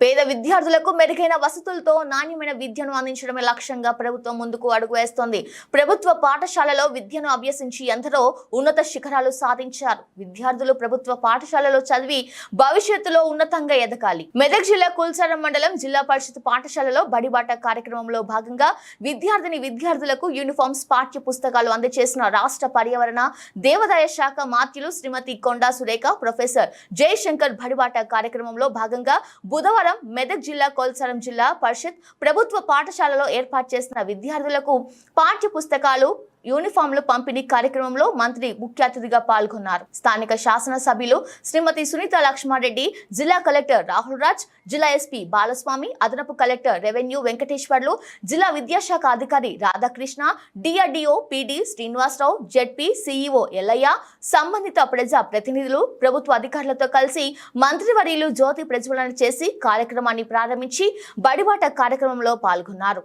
పేద విద్యార్థులకు మెరుగైన వసతులతో నాణ్యమైన విద్యను అందించడమే లక్ష్యంగా ప్రభుత్వం ముందుకు అడుగు వేస్తోంది. ప్రభుత్వ పాఠశాలలో విద్యను అభ్యసించి ఎందరో ఉన్నత శిఖరాలు సాధించారు. విద్యార్థులు ప్రభుత్వ పాఠశాలలో చదివి భవిష్యత్తులో ఉన్నతంగా ఎదగాలి. మెదక్ జిల్లా కుల్సారం మండలం జిల్లా పరిషత్ పాఠశాలలో బడిబాట కార్యక్రమంలో భాగంగా విద్యార్థిని విద్యార్థులకు యూనిఫామ్స్ పాఠ్య పుస్తకాలు అందజేసిన రాష్ట్ర పర్యావరణ దేవాదాయ శాఖ మాత్యులు శ్రీమతి కొండా సురేఖ ప్రొఫెసర్ జయశంకర్ బడిబాట కార్యక్రమంలో భాగంగా బుధవారం మెదక్ జిల్లా కోల్సరం జిల్లా పరిషత్ ప్రభుత్వ పాఠశాలలో ఏర్పాటు చేసిన విద్యార్థులకు పాఠ్య పుస్తకాలు యూనిఫామ్లు పంపిణీ కార్యక్రమంలో మంత్రి ముఖ్య అతిథిగా పాల్గొన్నారు. స్థానిక శాసనసభ్యులు శ్రీమతి సునీత లక్ష్మారెడ్డి జిల్లా కలెక్టర్ రాహుల్ రాజ్ జిల్లా ఎస్పీ బాలస్వామి అదనపు కలెక్టర్ రెవెన్యూ వెంకటేశ్వర్లు జిల్లా విద్యాశాఖ అధికారి Radhakrishna DRDO PD Srinivasa Rao ZP CEO Ellaiah సంబంధిత ప్రజా ప్రతినిధులు ప్రభుత్వ అధికారులతో కలిసి మంత్రివర్యులు జ్యోతి ప్రజ్వలన చేసి కార్యక్రమాన్ని ప్రారంభించి బడిబాట కార్యక్రమంలో పాల్గొన్నారు.